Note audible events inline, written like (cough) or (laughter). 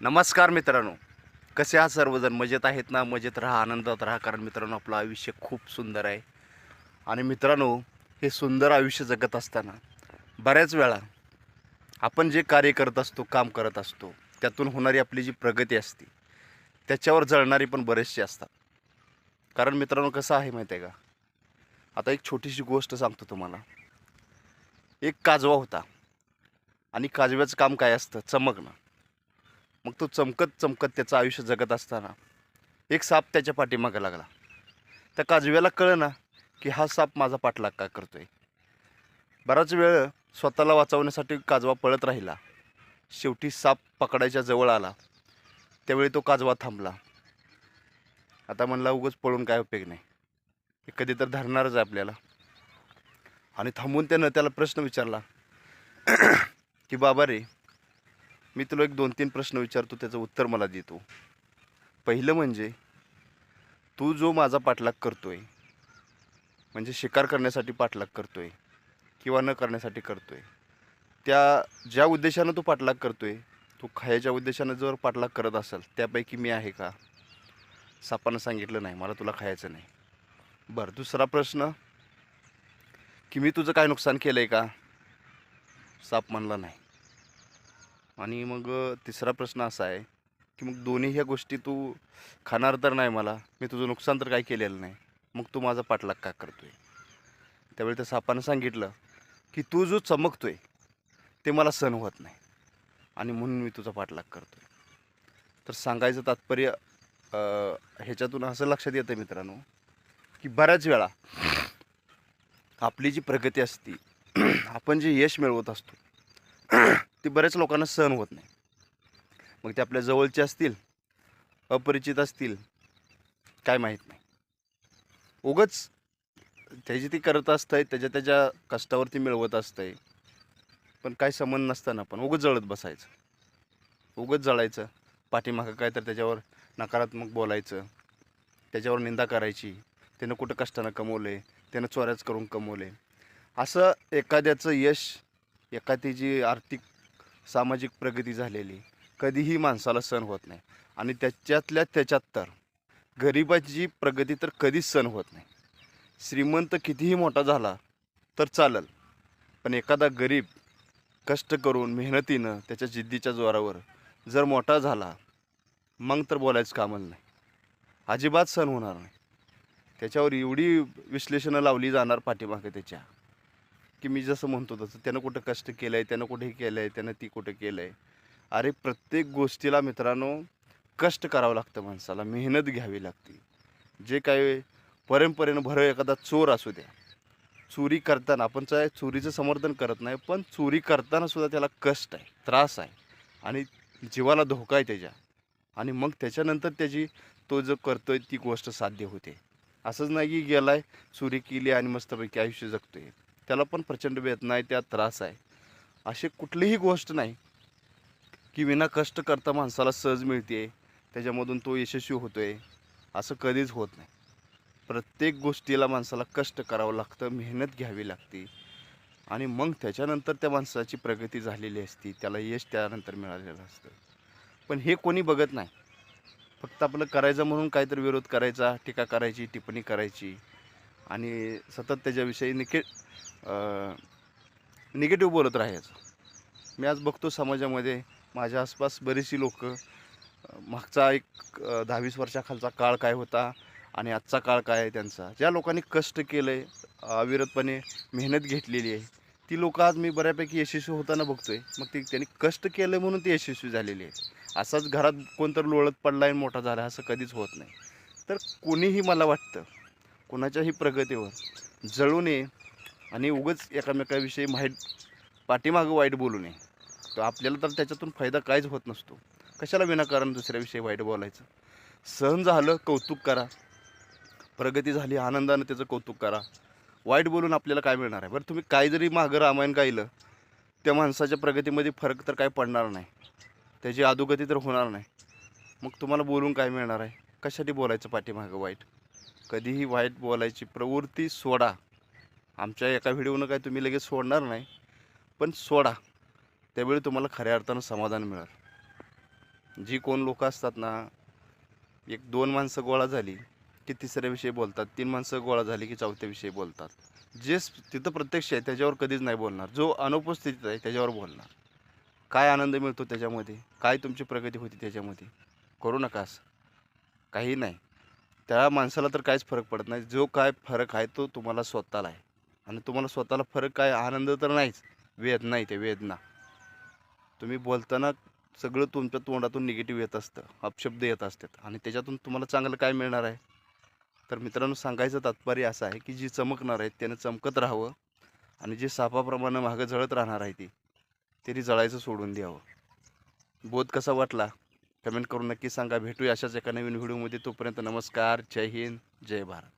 नमस्कार मित्रांनो. कसे आहात सर्वजण? मजेत आहेत ना? मजेत राहा आनंदात राहा कारण मित्रांनो आपलं आयुष्य खूप सुंदर आहे. आणि मित्रांनो हे सुंदर आयुष्य जगत असताना बऱ्याच वेळा आपण जे कार्य करत असतो काम करत असतो त्यातून होणारी आपली जी प्रगती असते त्याच्यावर जळणारी पण बरेचसे असतात. कारण मित्रांनो कसं आहे माहिती आहे का? आता एक छोटीशी गोष्ट सांगतो तुम्हाला. एक काजवा होता. आणि काजव्याचं काम काय असतं? चमकणं मग तो चमकत चमकत त्याचं आयुष्य जगत असताना एक साप त्याच्या पाठीमागे लागला. त्या काजव्याला कळलं ना की हा साप माझा पाठलाग का आहे बराच वेळ स्वतःला वाचवण्यासाठी काजवा पळत राहिला. शेवटी साप पकडायच्या जवळ आला. त्यावेळी तो काजवा थांबला. आता म्हणला उगाच पळून काय उपयोग नाही. हे कधी तर धरणारच आहे आपल्याला. आणि थांबून त्यानं त्याला प्रश्न विचारला (clears throat) की बाबा रे मी तुला एक दोन तीन प्रश्न विचारतो त्याचं उत्तर मला देतो पहिलं म्हणजे तू जो माझा पाठलाग करतो आहे म्हणजे शिकार करण्यासाठी पाठलाग करतो आहे किंवा न करण्यासाठी करतो आहे त्या ज्या उद्देशानं तू पाठलाग करतो आहे तू खायच्या उद्देशानं जर पाठलाग करत असेल त्यापैकी मी आहे का? सापानं सांगितलं नाही मला तुला खायचं नाही. बरं दुसरा प्रश्न की मी तुझं काय नुकसान केलं आहे का? साप म्हणला नाही. आणि मग तिसरा प्रश्न असा आहे की मग दोन्ही ह्या गोष्टी तू खाणार तर नाही मला मी तुझं नुकसान तर काही केलेलं नाही मग तू माझा पाठलाग का करतोय? त्यावेळी त्या सापानं सांगितलं की तू जो चमकतोय ते मला सण होत नाही आणि म्हणून मी तुझा पाठलाग करतोय. तर सांगायचं तात्पर्य ह्याच्यातून असं लक्षात येतं मित्रांनो की बऱ्याच वेळा आपली जी प्रगती असते आपण जे यश मिळवत असतो ते बऱ्याच लोकांना सहन होत नाही. मग ते आपल्या जवळचे असतील अपरिचित असतील काय माहीत नाही. उगच त्याची ती करत असतं आहे त्याच्या त्याच्या कष्टावरती मिळवत असतं आहे पण काय संबंध नसताना पण उगच जळत बसायचं. उगच जळायचं. पाठीमागं काय तर त्याच्यावर नकारात्मक बोलायचं. त्याच्यावर निंदा करायची. त्यानं कुठं कष्टानं कमवले त्यानं चोऱ्याच करून कमवले. असं एखाद्याचं यश एखादी जी आर्थिक सामाजिक प्रगती झालेली. कधीही माणसाला सण होत नाही. आणि त्याच्यातल्या त्याच्यात तर गरिबाची प्रगती तर कधीच सण होत नाही. श्रीमंत कितीही मोठा झाला तर चालल. पण एखादा गरीब कष्ट करून मेहनतीनं त्याच्या जिद्दीच्या जोरावर जर मोठा झाला मग तर बोलायचं कामच नाही. अजिबात सण होणार नाही. त्याच्यावर एवढी विश्लेषणं लावली जाणार पाठीमागे त्याच्या. की मी जसं म्हणतो तसं त्यानं कुठं कष्ट केलं आहे त्यानं कुठे केलं आहे त्यानं ती कुठं केलं आहे अरे प्रत्येक गोष्टीला मित्रांनो कष्ट करावं लागतं माणसाला मेहनत घ्यावी लागते. जे काय परंपरेनं भर एखादा चोर असू द्या. चोरी करताना आपण काय चोरीचं समर्थन करत नाही पण चोरी करताना सुद्धा त्याला कष्ट आहे त्रास आहे. आणि जीवाला धोका आहे त्याच्या. आणि मग त्याच्यानंतर त्याची तो जो करतो आहे ती गोष्ट साध्य होते. असंच नाही की गेलाय चोरी केली आणि मस्तपैकी आयुष्य जगतो आहे त्याला पण प्रचंड वेदना आहे त्या त्रास आहे. अशी कुठलीही गोष्ट नाही की विना कष्ट करता माणसाला सहज मिळते त्याच्यामधून तो यशस्वी होतो आहे असं कधीच होत नाही. प्रत्येक गोष्टीला माणसाला कष्ट करावं लागतं मेहनत घ्यावी लागते. आणि मग त्याच्यानंतर त्या माणसाची प्रगती झालेली असती त्याला यश त्यानंतर मिळालेलं असतं. पण हे कोणी बघत नाही. फक्त आपलं करायचं म्हणून काहीतरी विरोध करायचा टीका करायची टिप्पणी करायची. आणि सतत त्याच्याविषयी निके निगेटिव्ह बोलत राहायचं. मी आज बघतो समाजामध्ये माझ्या आसपास बरीचशी लोक मागचा एक दहावीस वर्षाखालचा काळ काय होता आणि आजचा काळ काय आहे त्यांचा. ज्या लोकांनी कष्ट केलं आहे अविरतपणे मेहनत घेतलेली आहे ती लोकं आज मी बऱ्यापैकी यशस्वी होताना बघतो आहे मग ती त्यांनी कष्ट केलं म्हणून ती यशस्वी झालेली आहे असाच घरात कोणतर लोळत पडला आणि मोठा झाला असं कधीच होत नाही. तर कोणीही मला वाटतं कोणाच्याही प्रगतीवर जळू नये आणि उगच एकामेकाविषयी माहीत पाठीमागं वाईट बोलू नये. तर आपल्याला तर त्याच्यातून फायदा काहीच होत नसतो. कशाला विनाकारण दुसऱ्याविषयी वाईट बोलायचं? सहन झालं कौतुक करा. प्रगती झाली आनंदानं त्याचं कौतुक करा. वाईट बोलून आपल्याला काय मिळणार आहे? बरं तुम्ही काय जरी मागं रामायण गायलं त्या माणसाच्या प्रगतीमध्ये फरक तर काय पडणार नाही. त्याची अधोगती तर होणार नाही. मग तुम्हाला बोलून काय मिळणार आहे? कशासाठी बोलायचं पाठीमागं वाईट? कधीही वाईट बोलायची प्रवृत्ती सोडा. आमच्या एका व्हिडिओनं काय तुम्ही लगेच सोडणार नाही पण सोडा. त्यावेळी तुम्हाला खऱ्या अर्थानं समाधान मिळेल. जी कोण लोक असतात ना एक दोन माणसं गोळा झाली की तिसऱ्या विषयी बोलतात तीन माणसं गोळा झाली की चौथ्या विषयी बोलतात. जे तिथं प्रत्यक्ष आहे त्याच्यावर कधीच नाही बोलणार. जो अनुपस्थितीत आहे त्याच्यावर बोलणार. काय आनंद मिळतो त्याच्यामध्ये? काय तुमची प्रगती होती त्याच्यामध्ये? करू नकास काही नाही. त्या माणसाला तर काहीच फरक पडत नाही. जो काय फरक आहे तो तुम्हाला स्वतःला आहे. आणि तुम्हाला स्वतःला फरक काय? आनंद तर नाहीच. वेदना आहे ते वेदना. तुम्ही बोलताना सगळं तुमच्या तोंडातून निगेटिव्ह येत असतं. अपशब्द येत असतात. आणि त्याच्यातून तुम्हाला चांगलं काय मिळणार आहे? तर मित्रांनो सांगायचं तात्पर्य असं आहे की जी चमकणार आहेत त्यानं चमकत राहावं. आणि जे सापाप्रमाणे मागं जळत राहणार आहे ती तरी जळायचं सोडून द्यावं. बोध कसा वाटला? कमेंट करून नक्की सांगा. भेटूया अशाच एका नवीन व्हिडिओमध्ये. तोपर्यंत नमस्कार. जय हिंद. जय भारत.